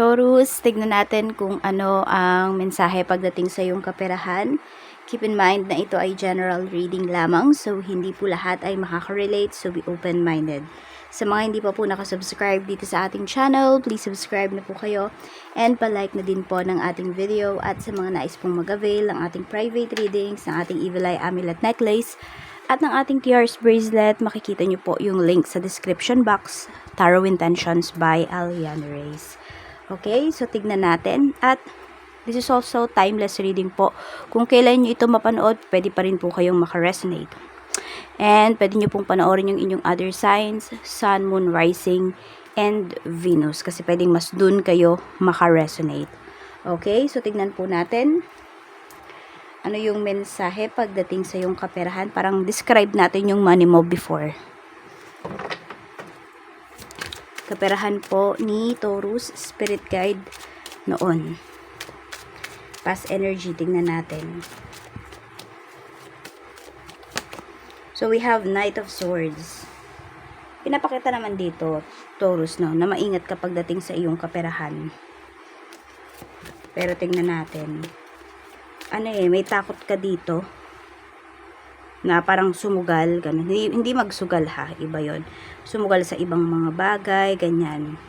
Taurus, tignan natin kung ano ang mensahe pagdating sa iyong kaperahan. Keep in mind na ito ay general reading lamang, so hindi po lahat ay makaka-relate, so be open-minded. Sa mga hindi pa po nakasubscribe dito sa ating channel, please subscribe na po kayo and palike na din po ng ating video at sa mga nais pong mag-avail ng ating private readings, ng ating Evil Eye Amulet Necklace at ng ating TR's bracelet, makikita nyo po yung link sa description box, Tarot Intentions by Aliana Reyes. Okay, so tignan natin. At this is also timeless reading po. Kung kailan nyo ito mapanood, pwede pa rin po kayong makaresonate. And pwede nyo pong panoorin yung inyong other signs, Sun, Moon, Rising, and Venus. Kasi pwedeng mas dun kayo makaresonate. Okay, so tignan po natin. Ano yung mensahe pagdating sa yung kaperahan? Parang describe natin yung money mo before kaperahan po ni Taurus Spirit Guide noon. Past energy, tingnan natin. So, we have Knight of Swords. Pinapakita naman dito, Taurus, no, na maingat kapag dating sa iyong kaperahan. Pero tingnan natin. Ano eh, may takot ka dito na parang sumugal, ganun. Hindi, hindi magsugal ha, iba yon Sumugal sa ibang mga bagay, ganyan.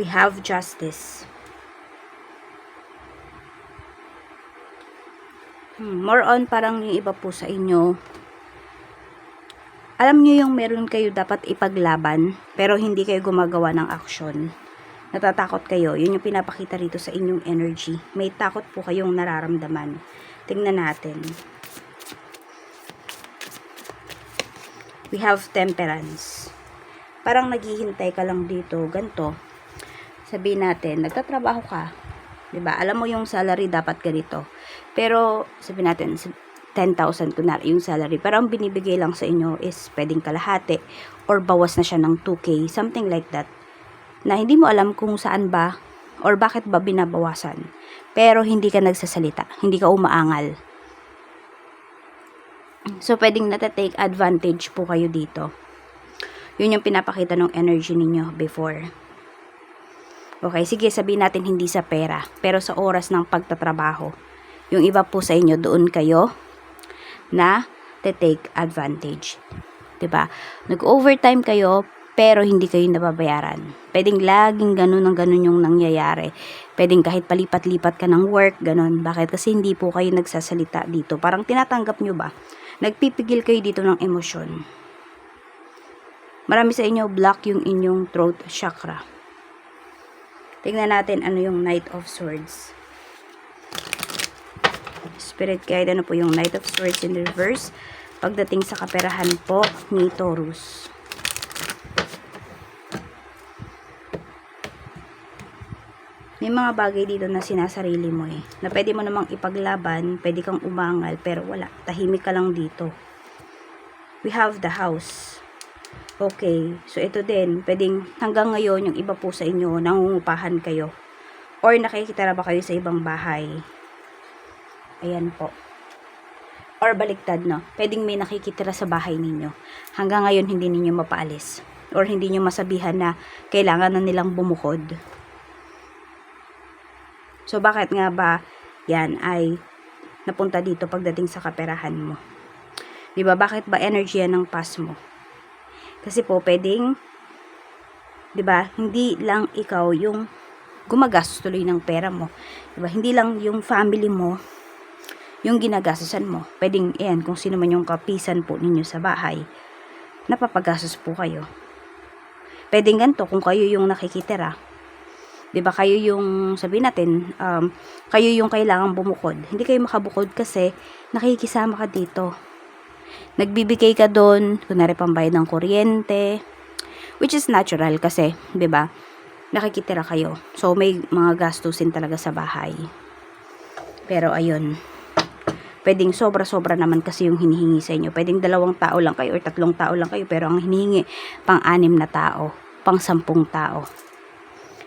We have justice. Hmm, more on parang yung iba po sa inyo, alam nyo yung meron kayo dapat ipaglaban, pero hindi kayo gumagawa ng aksyon. Natatakot kayo, yun yung pinapakita rito sa inyong energy. May takot po kayong nararamdaman. Tingnan natin. We have temperance. Parang naghihintay ka lang dito, ganto. Sabihin natin, nagtatrabaho ka. 'Di ba? Alam mo yung salary dapat ganito. Pero sabihin natin 10,000 kunwari yung salary. Pero ang binibigay lang sa inyo is pwedeng kalahati or bawas na siya ng 2K, something like that. Na hindi mo alam kung saan ba or bakit ba binabawasan. Pero hindi ka nagsasalita, hindi ka umaangal. So, pwedeng natatake advantage po kayo dito. Yun yung pinapakita ng energy ninyo before. Okay, sige, sabihin natin hindi sa pera, pero sa oras ng pagtatrabaho. Yung iba po sa inyo, doon kayo na take advantage. ba? Nag-overtime kayo, pero hindi kayo nababayaran. Pwedeng laging ganun ang ganun yung nangyayari. Pwedeng kahit palipat-lipat ka ng work, ganun. Bakit? Kasi hindi po kayo nagsasalita dito. Parang tinatanggap nyo ba? Nagpipigil kayo dito ng emosyon. Marami sa inyo block yung inyong throat chakra. Tingnan natin ano yung Knight of Swords. Spirit guide, ano po yung Knight of Swords in reverse pagdating sa kaperahan po ni Taurus. May mga bagay dito na sinasarili mo eh. Na pwede mo namang ipaglaban, pwede kang umangal, pero wala. Tahimik ka lang dito. We have the house. Okay, so ito din, pwedeng hanggang ngayon yung iba po sa inyo, nangungupahan kayo. Or nakikita na ba kayo sa ibang bahay? Ayan po. Or baliktad, no? Pwedeng may nakikitira sa bahay ninyo. Hanggang ngayon, hindi ninyo mapaalis. Or hindi nyo masabihan na kailangan na nilang bumukod. So, bakit nga ba yan ay napunta dito pagdating sa kaperahan mo? Di ba? Bakit ba energy yan ng past mo? Kasi po, pwedeng, di ba, hindi lang ikaw yung gumagastos tuloy ng pera mo. Di ba? Hindi lang yung family mo yung ginagastosan mo. Pwedeng, yan, kung sino man yung kapisan po ninyo sa bahay, napapagastos po kayo. Pwedeng ganito, kung kayo yung nakikitira, 'di ba kayo yung sabi natin um, kayo yung kailangan bumukod hindi kayo makabukod kasi nakikisama ka dito nagbibigay ka doon kunwari pambayad ng kuryente which is natural kasi 'di ba nakikitira kayo so may mga gastusin talaga sa bahay pero ayun pwedeng sobra-sobra naman kasi yung hinihingi sa inyo. Pwedeng dalawang tao lang kayo or tatlong tao lang kayo pero ang hinihingi pang anim na tao, pang sampung tao.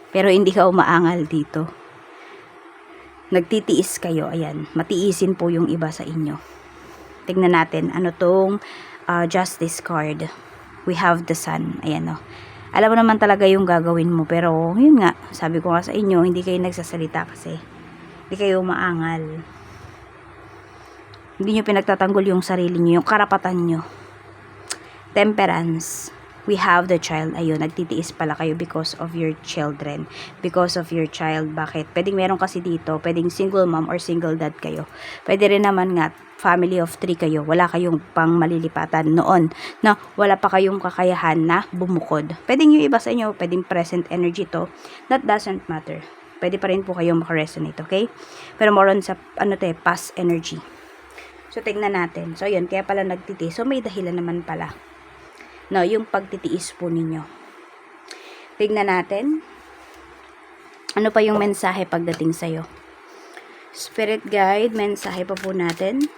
Pero hindi ka umaangal dito. Nagtitiis kayo, ayan. Matiisin po yung iba sa inyo. Tingnan natin, ano tong uh, justice card. We have the sun. Ayan o. Oh. Alam mo naman talaga yung gagawin mo. Pero, yun nga, sabi ko nga sa inyo, hindi kayo nagsasalita kasi. Hindi kayo maangal. Hindi nyo pinagtatanggol yung sarili nyo, yung karapatan nyo. Temperance. We have the child. Ayun, nagtitiis pala kayo because of your children. Because of your child. Bakit? Pwedeng meron kasi dito, pwedeng single mom or single dad kayo. Pwede rin naman nga, family of three kayo. Wala kayong pang malilipatan noon. Na wala pa kayong kakayahan na bumukod. Pwedeng yung iba sa inyo, pwedeng present energy to. That doesn't matter. Pwede pa rin po kayo makaresonate, okay? Pero more on sa, ano to past energy. So, tignan natin. So, yun, kaya pala nagtitiis. So, may dahilan naman pala. No, yung pagtitiis po ninyo. Tignan natin. Ano pa yung mensahe pagdating sa'yo? Spirit guide, mensahe pa po natin.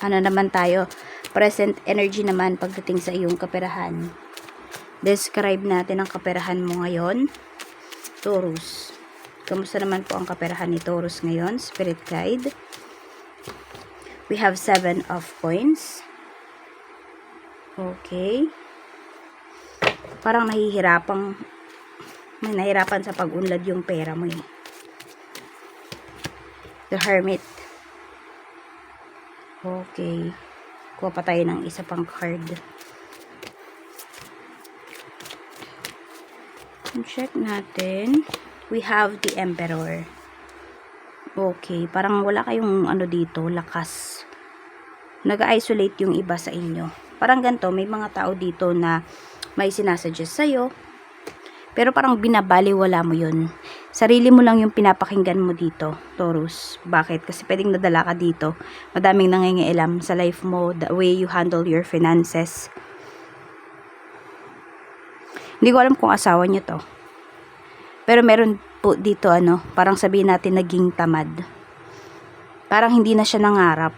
Ano naman tayo? Present energy naman pagdating sa iyong kaperahan. Describe natin ang kaperahan mo ngayon. Taurus. Kamusta naman po ang kaperahan ni Taurus ngayon? Spirit guide. We have seven of coins. Okay. Parang nahihirapang may nahirapan sa pag-unlad yung pera mo eh. The Hermit. Okay. Kuha pa tayo ng isa pang card. Check natin. We have the Emperor. Okay. Parang wala kayong ano dito, lakas. Nag-isolate yung iba sa inyo. Parang ganito, may mga tao dito na may sinasuggest sa'yo. Pero parang binabaliwala mo yun. Sarili mo lang yung pinapakinggan mo dito, Taurus. Bakit? Kasi pwedeng nadala ka dito. Madaming nangingialam sa life mo, the way you handle your finances. Hindi ko alam kung asawa niyo to. Pero meron po dito ano, parang sabihin natin naging tamad. Parang hindi na siya nangarap.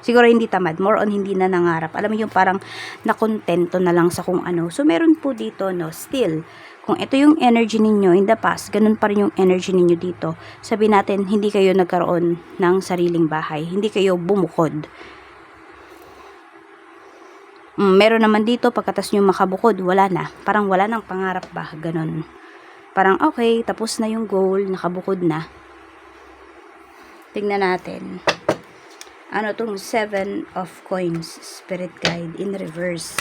Siguro hindi tamad, more on hindi na nangarap. Alam mo yung parang nakontento na lang sa kung ano. So meron po dito no, still kung ito yung energy ninyo in the past, ganun pa rin yung energy ninyo dito. Sabi natin, hindi kayo nagkaroon ng sariling bahay. Hindi kayo bumukod. Mm, meron naman dito, pagkatas nyo makabukod, wala na. Parang wala nang pangarap ba, ganun. Parang okay, tapos na yung goal, nakabukod na. Tingnan natin. Ano tong seven of coins, spirit guide in reverse.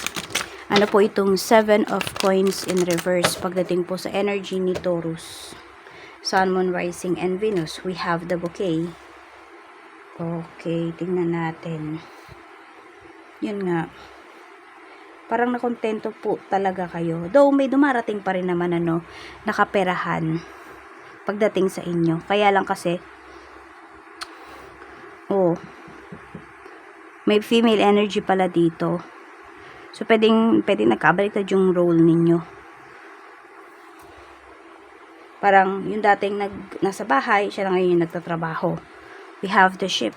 Ano po itong seven of coins in reverse pagdating po sa energy ni Taurus. Sun, Moon, Rising, and Venus. We have the bouquet. Okay, tingnan natin. Yun nga. Parang nakontento po talaga kayo. Though may dumarating pa rin naman ano, nakaperahan pagdating sa inyo. Kaya lang kasi, oh, may female energy pala dito. So, pwedeng, pwedeng nagkabaliktad yung role ninyo. Parang, yung dating nag, nasa bahay, siya na ngayon yung nagtatrabaho. We have the ship.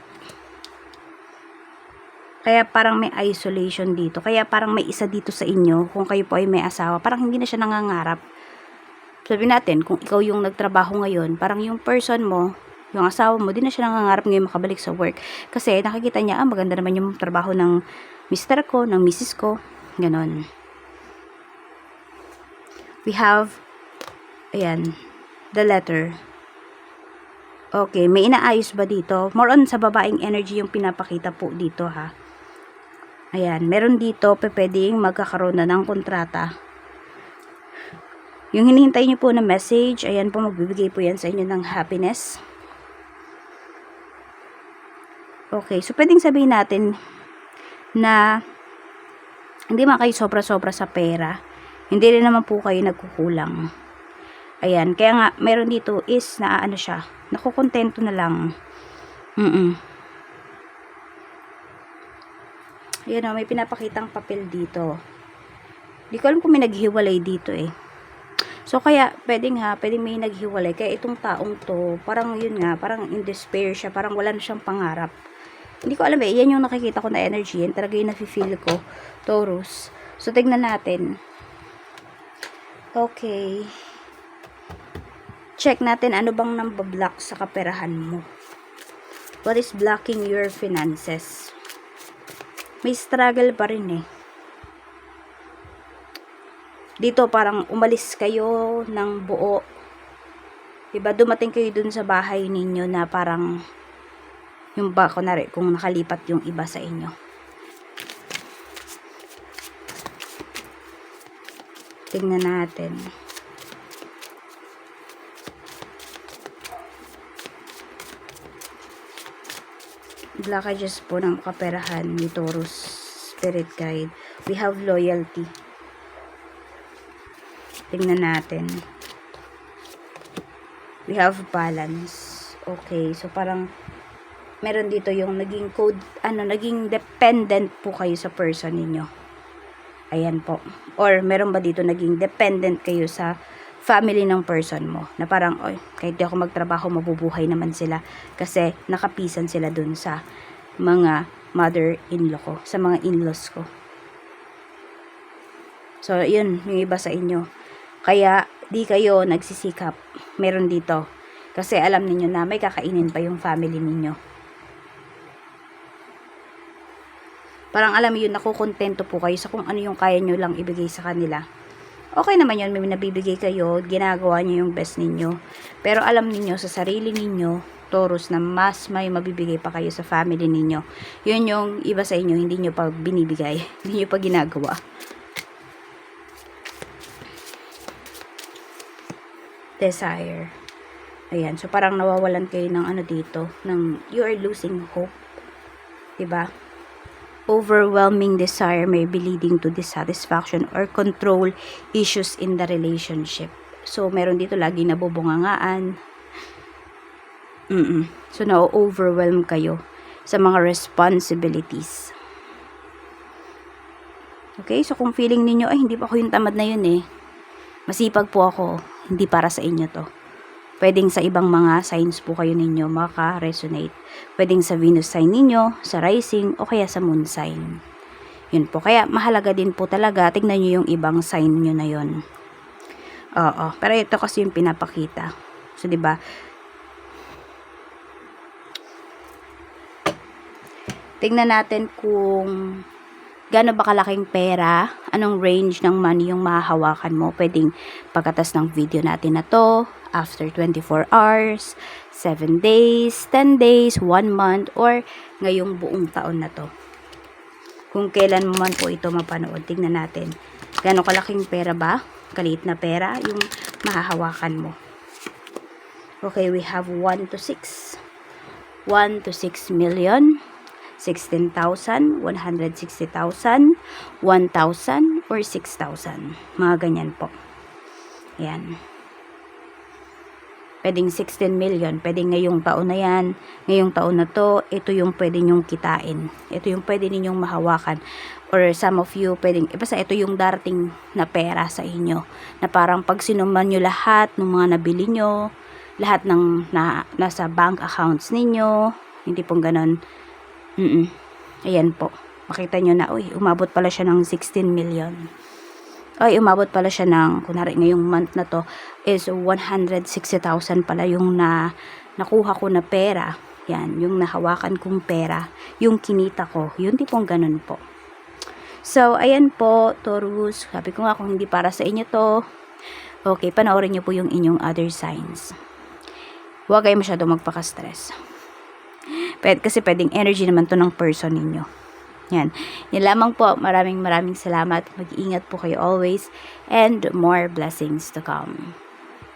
Kaya parang may isolation dito. Kaya parang may isa dito sa inyo, kung kayo po ay may asawa, parang hindi na siya nangangarap. Sabi natin, kung ikaw yung nagtrabaho ngayon, parang yung person mo, yung asawa mo, di na siya nangangarap ngayon makabalik sa work. Kasi nakikita niya, ah, maganda naman yung trabaho ng mister ko, ng misis ko. Ganon. We have, ayan, the letter. Okay, may inaayos ba dito? More on sa babaeng energy yung pinapakita po dito ha. Ayan, meron dito, pwedeng magkakaroon na ng kontrata. Yung hinihintay nyo po na message, ayan po, magbibigay po yan sa inyo ng happiness. Okay, so pwedeng sabihin natin na hindi man kayo sobra-sobra sa pera. Hindi rin naman po kayo nagkukulang. Ayan, kaya nga, meron dito is na ano siya, nakukontento na lang. Mm Ayan o, may pinapakitang papel dito. Hindi ko alam kung may naghiwalay dito eh. So, kaya, pwedeng ha, pwedeng may naghiwalay. Kaya itong taong to, parang yun nga, parang in despair siya, parang wala na siyang pangarap. Hindi ko alam eh, yan yung nakikita ko na energy, yan talaga yung nafe-feel ko, Taurus. So, tignan natin. Okay. Check natin ano bang nambablock sa kaperahan mo. What is blocking your finances? May struggle pa rin eh. dito parang umalis kayo ng buo. Diba, dumating kayo dun sa bahay ninyo na parang yung ba, kunwari, kung nakalipat yung iba sa inyo. Tingnan natin. blockages po ng kaperahan ni Taurus Spirit Guide. We have loyalty. Tingnan natin. We have balance. Okay, so parang meron dito yung naging code, ano, naging dependent po kayo sa person ninyo. Ayan po. Or meron ba dito naging dependent kayo sa family ng person mo. Na parang, oy, kahit di ako magtrabaho, mabubuhay naman sila. Kasi nakapisan sila dun sa mga mother-in-law ko, sa mga in-laws ko. So, yun, yung iba sa inyo. Kaya, di kayo nagsisikap. Meron dito. Kasi alam ninyo na may kakainin pa yung family ninyo. Parang alam yun, nakukontento po kayo sa kung ano yung kaya nyo lang ibigay sa kanila okay naman yun, may nabibigay kayo, ginagawa nyo yung best ninyo. Pero alam ninyo sa sarili ninyo, Taurus, na mas may mabibigay pa kayo sa family ninyo. Yun yung iba sa inyo, hindi nyo pa binibigay, hindi nyo pa ginagawa. Desire. Ayan, so parang nawawalan kayo ng ano dito, ng you are losing hope. 'Di ba? Overwhelming desire may be leading to dissatisfaction or control issues in the relationship. So, meron dito lagi nabubungangaan. Mm-mm. So, na-overwhelm kayo sa mga responsibilities. Okay? So, kung feeling ninyo, ay, hindi pa ako yung tamad na yun eh. Masipag po ako. Hindi para sa inyo to. Pwedeng sa ibang mga signs po kayo ninyo maka-resonate. Pwedeng sa Venus sign ninyo, sa rising, o kaya sa moon sign. Yun po. Kaya mahalaga din po talaga, tignan nyo yung ibang sign nyo na yun. Oo. Pero ito kasi yung pinapakita. So, ba Tingnan natin kung gaano ba kalaking pera, anong range ng money yung mahahawakan mo. Pwedeng pagkatas ng video natin na to, after 24 hours, 7 days, 10 days, 1 month, or ngayong buong taon na to. Kung kailan mo man po ito mapanood, tingnan natin. Gano'ng kalaking pera ba? Kaliit na pera yung mahahawakan mo. Okay, we have 1 to 6. 1 to 6 million. 16,000, 160,000, 1,000, or 6,000. Mga ganyan po. Ayan pwedeng 16 million, pwedeng ngayong taon na yan, ngayong taon na to, ito yung pwede nyong kitain. Ito yung pwede ninyong mahawakan. Or some of you, pwedeng, e basta ito yung darating na pera sa inyo. Na parang pag sinuman nyo lahat ng mga nabili nyo, lahat ng na, nasa bank accounts ninyo, hindi pong ganon. Mm -mm. Ayan po. Makita nyo na, uy, umabot pala siya ng 16 million ay umabot pala siya ng, kunwari ngayong month na to, is 160,000 pala yung na, nakuha ko na pera. Yan, yung nahawakan kong pera, yung kinita ko, yun tipong ganun po. So, ayan po, Taurus, sabi ko nga kung hindi para sa inyo to, okay, panoorin nyo po yung inyong other signs. Huwag kayo masyado magpaka-stress. Kasi pwedeng energy naman to ng person ninyo. Yan. Yan lamang po. Maraming maraming salamat. Mag-iingat po kayo always. And more blessings to come.